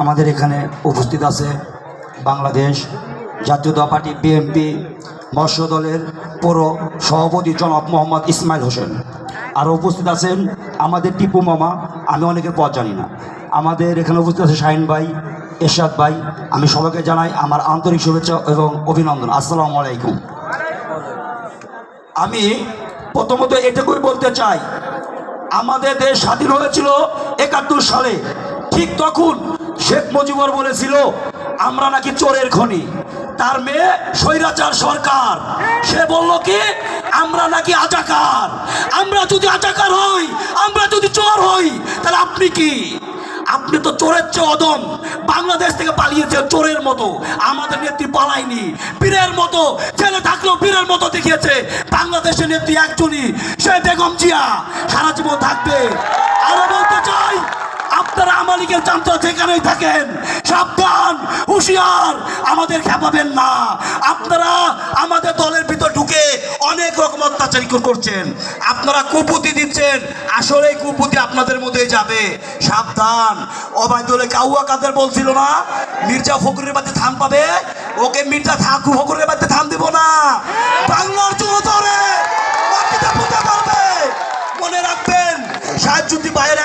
আমাদের এখানে উপস্থিত আছে বাংলাদেশ জাতীয়তা পার্টি বিএনপি মৎস্য দলের পৌর সভাপতি জনাব মোহাম্মদ ইসমাইল হোসেন। আর উপস্থিত আছেন আমাদের টিপু মামা, আমি অনেকের পথ জানি না। আমাদের এখানে উপস্থিত আছে শাহিন ভাই, এরশাদ ভাই, আমি সবাইকে জানাই আমার আন্তরিক শুভেচ্ছা এবং অভিনন্দন। আসসালামু আলাইকুম। আমি প্রথমত এটুকুই বলতে চাই আমাদের দেশ স্বাধীন হয়েছিল একাত্তর সালে। ঠিক তখন শেখ মুজিবুর বলেছিল, আমরা নাকি চোরের খনি। তার মেয়ে স্বৈরাচার সরকার। সে বলল কি, আমরা নাকি আজাকার আমরা যদি আজাকার হই, আমরা যদি চোর হই, তাহলে আপনি কি? আপনি তো চোরের চেয়ে অদম। বাংলাদেশ পালিয়েছে চোরের মতো। আমাদের নেত্রী পালায়নি। বীরের মতো ছেলে থাকলেও বীরের মতো দেখিয়েছে। বাংলাদেশের নেত্রী একজনই, সে বেগম জিয়া। সারা জীবন থাকবে। আরও বলতে চাই, আপনারা আমালিকের চান্ত যেখানেই থাকেন, সাবধান, হুঁশিয়ার, আমাদের খেপাবেন না। আপনারা আমাদের দলের ভিতর ঢুকে অনেক করছেন। আপনারা কুপুতি দিচ্ছেন। আসলে কুপুতি আপনাদের মধ্যে যাবে। সাবধান। অবায়দুলে কাউয়া কাদের বলছিল না? মির্জা ফখরুলের বাড়িতে থাম পাবে? ওকে মির্জা থাকু ফকরের বাড়িতে থাম দিব না। বাংলার পারবে মনে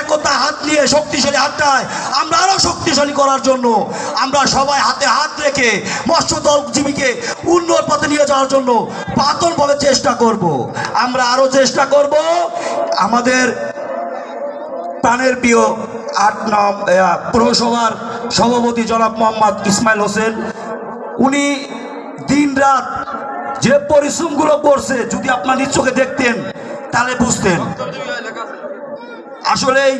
একতা হাত নিয়ে শক্তিশালী হাতটায়, আমরা শক্তিশালী করার জন্য, আমরা সবাই হাতে হাত রেখে মৎস্য দলজীবীকে উন্নত পথে নিয়ে যাওয়ার জন্য পাতনভাবে চেষ্টা করব। আমরা আরও চেষ্টা করব। আমাদের প্রাণের প্রিয় আট নম পৌরসভার সভাপতি জনাব মোহাম্মদ ইসমাইল হোসেন। উনি দিন রাত যে পরিশ্রমগুলো করছে, যদি আপনার চোখে দেখতেন, তাহলে বুঝতেন। আসলেই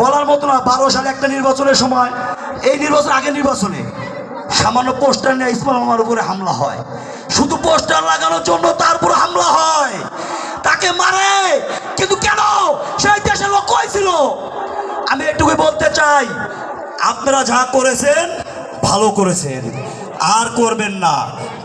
বলার মতো না, বারো সালে একটা নির্বাচনের সময়, এই নির্বাচন আগের নির্বাচনে সামান্য পোস্টার নিয়ে ইসমাল মামার উপরে হামলা হয়। শুধু পোস্টার লাগানোর জন্য তার উপরে হামলা হয়। তাকে মারে। কিন্তু কেন? সেই দেশের লোক ছিল আমি একটুকুই বলতে চাই, আপনারা যা করেছেন, ভালো করেছেন। আর করবেন না।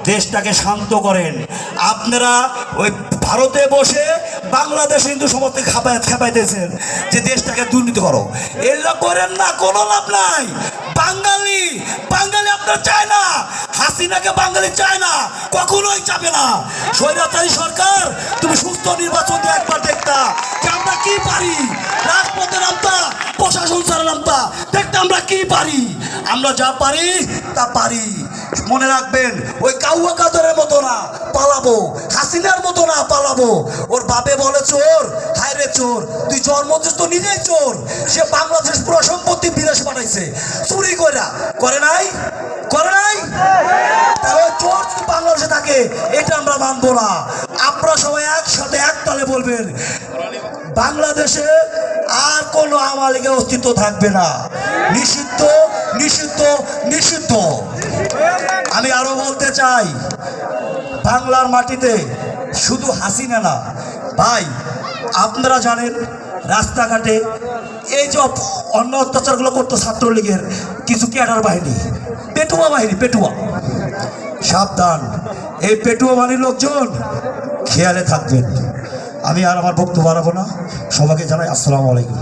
দেশটাকে শান্ত করেন। আপনারা ওই ভারতে বসে বাংলাদেশ হিন্দু সমাজকে খাপায় খেপাইতেছেন যে দেশটাকে দুর্নীতি করো। এগুলো করেন না, কোনো লাভ নাই। বাঙালি বাঙালি আপনার চায় না। হাসিনাকে বাঙালি চায় না, কখনোই চাবে না। স্বৈরাচারী সরকার, তুমি সুস্থ নির্বাচন দিয়ে একবার দেখতা যে আমরা কি পারি। রাজপথে নামতা প্রশাসন ছাড়া নামতা দেখতে আমরা কি পারি। আমরা যা পারি, তা পারি। মনে রাখবেন, ওই কাউয়া কাদরের মতো না, পালাবো, হাসিনার মতো না পালাবো। ওর বাপে বলে, চোর, হায় রে চোর, তুই জন্মদিস তো নিজেই চোর। সে বাংলাদেশ পুরো সম্পত্তি বিদেশ পাঠাইছে। চুরি কইরা, করে নাই? করে নাই? তাহলে চোর যদি বাংলাদেশে থাকে, এটা আমরা মানবো না। আপনারা সবাই একসাথে একতালে বলবেন, বাংলাদেশে আর কোনো আমালিকের অস্তিত্ব থাকবে না। নিষিদ্ধ নিষিদ্ধ আমি আরও বলতে চাই, বাংলার মাটিতে শুধু হাসিনা না, ভাই, আপনারা জানেন রাস্তাঘাটে এই যে অন্য অত্যাচারগুলো করতো ছাত্রলীগের কিছু ক্যাডার বাহিনী, পেটুয়া বাহিনী, পেটুয়া। সাবধান, এই পেটুয়া বাহিনীর লোকজন খেয়ালে থাকবেন। আমি আর আমার বক্তব্য বাড়াবো না। সবাইকে জানাই আসসালামু আলাইকুম।